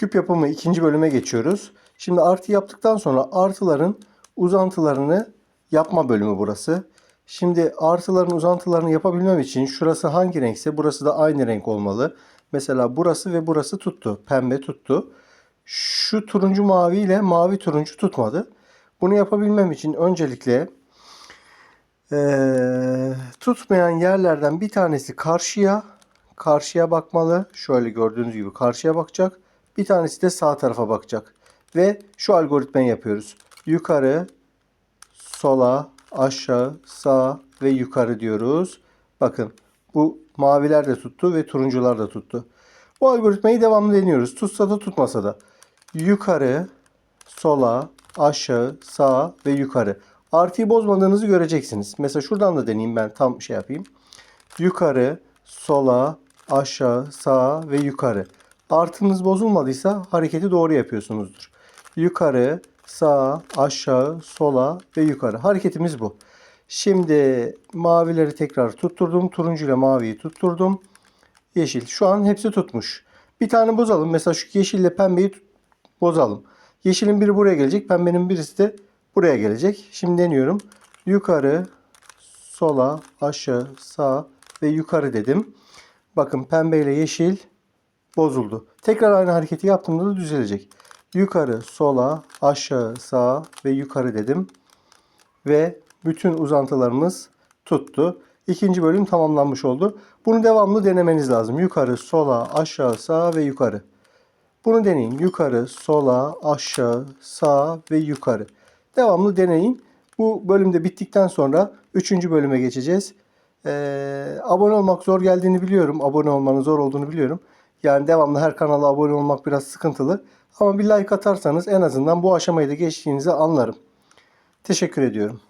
Küp yapımı ikinci bölüme geçiyoruz. Şimdi artı yaptıktan sonra artıların uzantılarını yapma bölümü burası. Şimdi artıların uzantılarını yapabilmem için şurası hangi renkse burası da aynı renk olmalı. Mesela burası ve burası tuttu. Pembe tuttu. Şu turuncu mavi ile mavi turuncu tutmadı. Bunu yapabilmem için öncelikle eee, tutmayan yerlerden bir tanesi karşıya, karşıya bakmalı. Şöyle gördüğünüz gibi karşıya bakacak. Bir tanesi de sağ tarafa bakacak. Ve şu algoritmayı yapıyoruz. Yukarı, sola, aşağı, sağ ve yukarı diyoruz. Bakın bu maviler de tuttu ve turuncular da tuttu. Bu algoritmayı devamlı deniyoruz. Tutsa da tutmasa da. Yukarı, sola, aşağı, sağ ve yukarı. Artıyı bozmadığınızı göreceksiniz. Mesela şuradan da deneyeyim ben tam şey yapayım. Yukarı, sola, aşağı, sağ ve yukarı. Artınız bozulmadıysa hareketi doğru yapıyorsunuzdur. Yukarı, sağ, aşağı, sola ve yukarı. Hareketimiz bu. Şimdi mavileri tekrar tutturdum. Turuncu ile maviyi tutturdum. Yeşil. Şu an hepsi tutmuş. Bir tane bozalım. Mesela şu yeşille pembeyi bozalım. Yeşilin biri buraya gelecek. Pembenin birisi de buraya gelecek. Şimdi deniyorum. Yukarı, sola, aşağı, sağ ve yukarı dedim. Bakın pembe ile yeşil bozuldu. Tekrar aynı hareketi yaptığımda da düzelecek. Yukarı, sola, aşağı, sağ ve yukarı dedim. Ve bütün uzantılarımız tuttu. İkinci bölüm tamamlanmış oldu. Bunu devamlı denemeniz lazım. Yukarı, sola, aşağı, sağ ve yukarı. Bunu deneyin. Yukarı, sola, aşağı, sağ ve yukarı. Devamlı deneyin. Bu bölümde bittikten sonra üçüncü bölüme geçeceğiz. Ee, abone olmak zor geldiğini biliyorum. Abone olmanın zor olduğunu biliyorum. Yani devamlı her kanala abone olmak biraz sıkıntılı. Ama bir like atarsanız en azından bu aşamayı da geçtiğinizi anlarım. Teşekkür ediyorum.